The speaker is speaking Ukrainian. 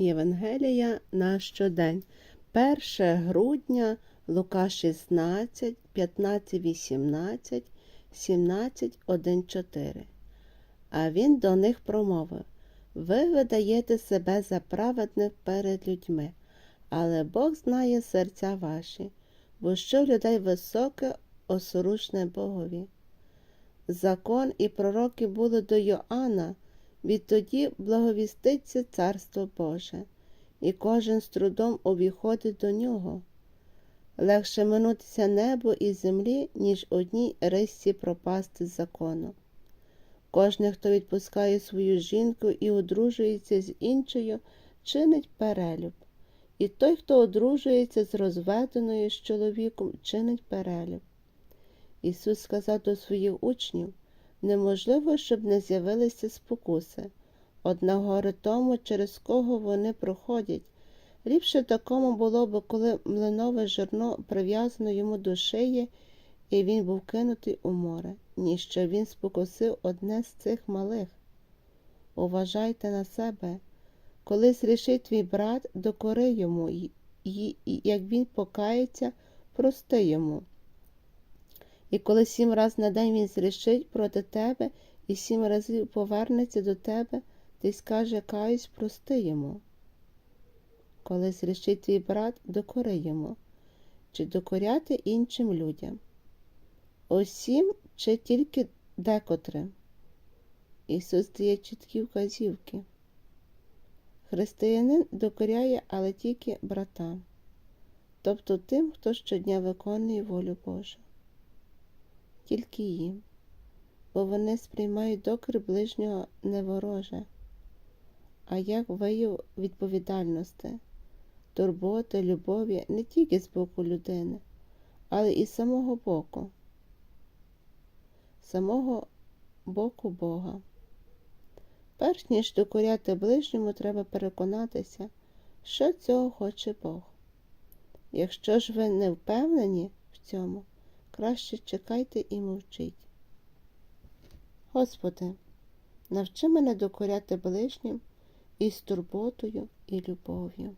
Євангелія на щодень. 1 грудня, Лука 16, 15, 18, 17, 1, 4. А він до них промовив Ви видаєте себе за праведних перед людьми, але Бог знає серця ваші, бо що людей високе, осорушне Богові. Закон і пророки були до Йоанна, відтоді благовіститься Царство Боже, і кожен з трудом обіходить до нього. Легше минутися небо і землі, ніж одній рисці пропасти з закону. Кожен, хто відпускає свою жінку і одружується з іншою, чинить перелюб. І той, хто одружується з розведеною з чоловіком, чинить перелюб. Ісус сказав до своїх учнів неможливо, щоб не з'явилися спокуси. Одна тому, через кого вони проходять. Ліпше такому було б, коли млинове жирно прив'язано йому до шиї, і він був кинутий у море, ніж що він спокусив одне з цих малих. Уважайте на себе. Коли зрішить твій брат, докори йому, і, і, і як він покається, прости йому. І коли сім раз на день він зрішить проти тебе і сім разів повернеться до тебе, ти скаже каюсь, прости йому. Коли зрішить твій брат, докори йому, чи докоряти іншим людям. Усім чи тільки декотрим. Ісус дає чіткі вказівки. Християнин докоряє, але тільки братам, тобто тим, хто щодня виконує волю Божу тільки їм, бо вони сприймають докір ближнього не вороже, а як вияв відповідальності, турботи, любові не тільки з боку людини, але і з самого боку, самого боку Бога. Перш ніж докоряти ближньому, треба переконатися, що цього хоче Бог. Якщо ж ви не впевнені в цьому, краще чекайте і мовчіть. Господи, навчи мене докоряти ближнім із турботою і любов'ю.